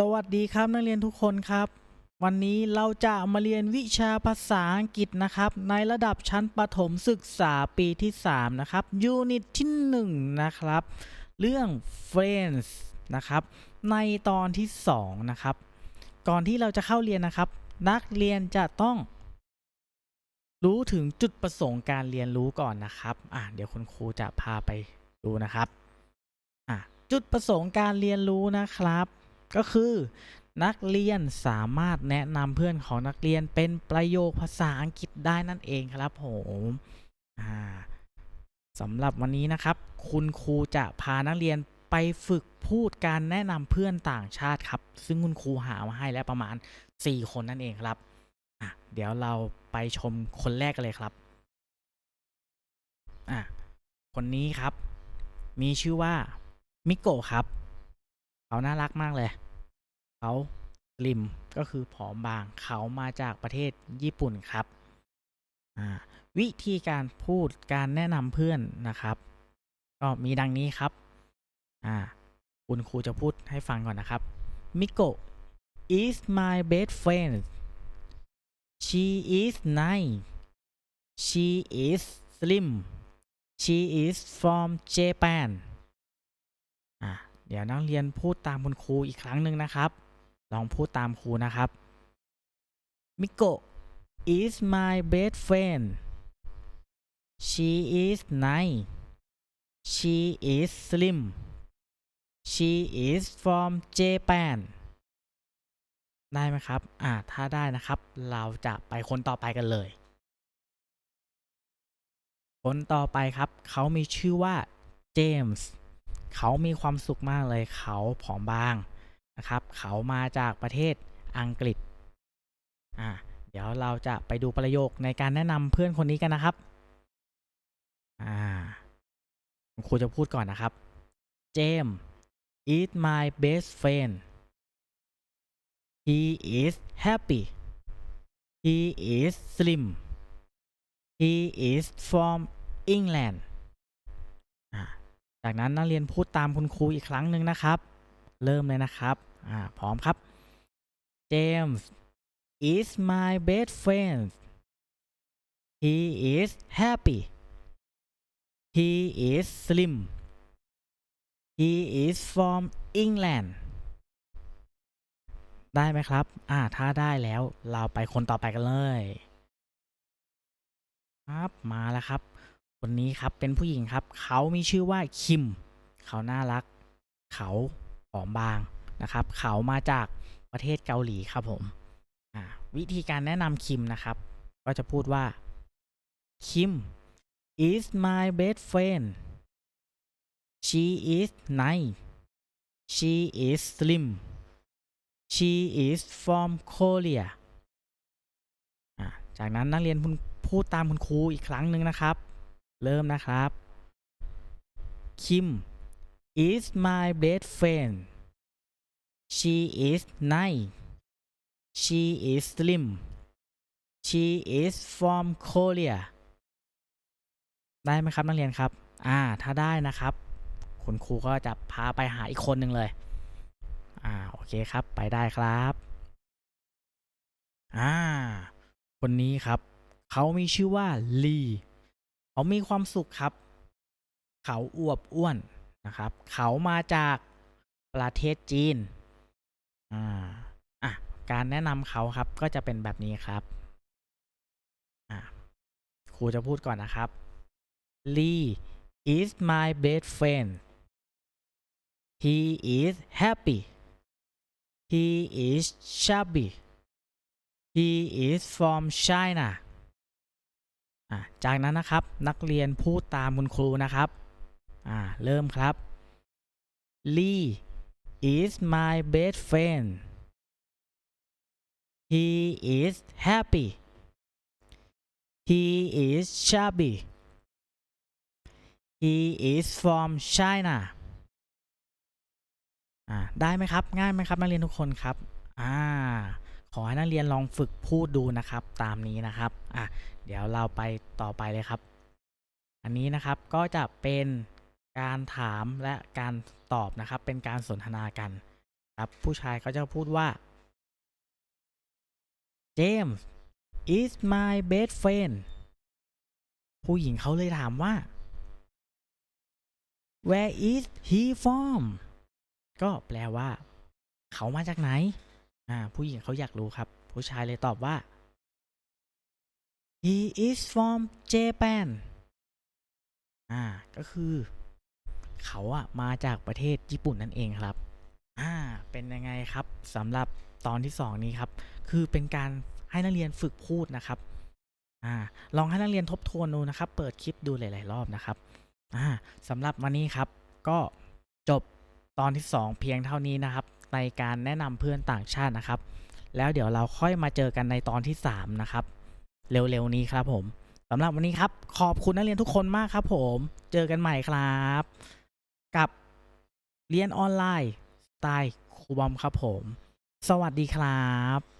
สวัสดีครับนักเรียนทุกคนครับ วันนี้เราจะมาเรียนวิชาภาษาอังกฤษนะครับ ในระดับชั้นประถมศึกษาปีที่ 3 นะครับยูนิตที่ 1 นะครับ เรื่อง friends นะครับ ในตอนที่ 2 นะครับ ก่อนที่เราจะเข้าเรียนนะครับ นักเรียนจะต้องรู้ถึงจุดประสงค์การเรียนรู้ก่อนนะครับ อะเดี๋ยวคุณครูจะพาไปดูนะครับ อะจุดประสงค์การเรียนรู้นะครับ ก็คือนักเรียนสามารถแนะนำเพื่อนของนักเรียนเป็นประโยคภาษาอังกฤษได้นั่นเองครับผมสำหรับวันนี้นะครับ คุณครูจะพานักเรียนไปฝึกพูดการแนะนำเพื่อนต่างชาติครับ ซึ่งคุณครูหามาให้แล้วประมาณ 4 คนนั่นเองครับเดี๋ยวเราไปชมคนแรกกันเลยครับคนนี้ครับ มีชื่อว่ามิโกะครับ เขาน่ารักมากเลย เขาลิมก็คือผอมบาง เขามาจากประเทศญี่ปุ่นครับอ่าวิธีการพูดการแนะนำเพื่อนนะครับ ก็มีดังนี้ครับอ่าคุณครูจะพูดให้ฟังก่อนนะครับมิโก is my best friend she is nice she is slim she is from Japan เดี๋ยวนักเรียนพูดตามคุณครูอีกครั้งหนึ่งนะครับ ลองพูดตามครูนะครับมิโกะ is my best friend she is nice she is slim she is from Japan ได้ไหมครับ อ่า ถ้าได้นะครับ เราจะไปคนต่อไปกันเลย คนต่อไปครับ เขามีชื่อว่าเจมส์ เขามีความสุขมากเลยเขาผอมบางนะครับ เขามาจากประเทศอังกฤษอ่าเดี๋ยวเราจะไปดูประโยคในการแนะนำเพื่อนคนนี้กันนะครับอ่าครูจะพูดก่อนนะครับเจมส์ is my best friend he is happy he is slim he is from England อ่า จากนั้นนักเรียนพูดตามคุณครูอีกครั้งหนึ่งนะครับ เริ่มเลยนะครับอ่าพร้อมครับ James is my best friend he is happy he is slim he is from England ได้ไหมครับ อ่า ถ้าได้แล้ว เราไปคนต่อไปกันเลย ครับ มาแล้วครับ คนนี้ครับเป็นผู้หญิงครับ เขามีชื่อว่าคิม เขาน่ารัก เขาผอมบางนะครับ เขามาจากประเทศเกาหลีครับผมวิธีการแนะนำคิมนะครับ ก็จะพูดว่าคิม is my best friend she is nice she is slim she is from Korea จากนั้นนักเรียนพูดตามคุณครูอีกครั้งหนึ่งนะครับ เริ่มนะครับ Kim is my best friend she is nice she is slim she is from Korea ได้ไหมครับนักเรียนครับ อ่า ถ้าได้นะครับ คุณครูก็จะพาไปหาอีกคนหนึ่งเลย อ่า โอเคครับ ไปได้ครับ อ่า คนนี้ครับ เขามีชื่อว่าลี เขามีความสุขครับ เขาอวบอ้วนนะครับ เขามาจากประเทศจีนอ่าอะการแนะนำเขาครับก็จะเป็นแบบนี้ครับอ่าครูจะพูดก่อนนะครับ Lee is my best friend he is happy he is chubby he is from China จากนั้นนะครับนักเรียนพูดตามคุณครูนะครับเริ่มครับ Lee is my best friend he is happy he is chubby he is from China ได้ไหมครับ ง่ายไหมครับ นักเรียนทุกคนครับ อ่า อให้นักเรียนลองฝึกพูดดูนะครับตามนี้นะครับอะเดี๋ยวเราไปต่อไปเลยครับ อันนี้นะครับก็จะเป็นการถามและการตอบนะครับ เป็นการสนทนากันครับผู้ชายเขาจะพูดว่า James is my best friend ผู้หญิงเขาเลยถามว่า where is he from ก็แปลว่า เขามาจากไหน อ่าผู้หญิงเขาอยากรู้ครับ ผู้ชายเลยตอบว่า he is from Japan อ่าก็คือ เขาอะมาจากประเทศญี่ปุ่นนั่นเองครับ อ่าเป็นยังไงครับสำหรับตอนที่สองนี้ครับ คือเป็นการให้นักเรียนฝึกพูดนะครับอ่าลองให้นักเรียนทบทวนดูนะครับ เปิดคลิปดูหลาย ๆ รอบนะครับอ่าสำหรับวันนี้ครับ ก็จบตอนที่2เพียงเท่านี้นะครับ ในการแนะนำเพื่อนต่างชาตินะครับ แล้วเดี๋ยวเราค่อยมาเจอกันในตอนที่ 3 นะครับ เร็วๆนี้ครับผมสำหรับวันนี้ครับ ขอบคุณนักเรียนทุกคนมากครับผม เจอกันใหม่ครับ กับเรียนออนไลน์สไตล์ครูบอมครับผม สวัสดีครับ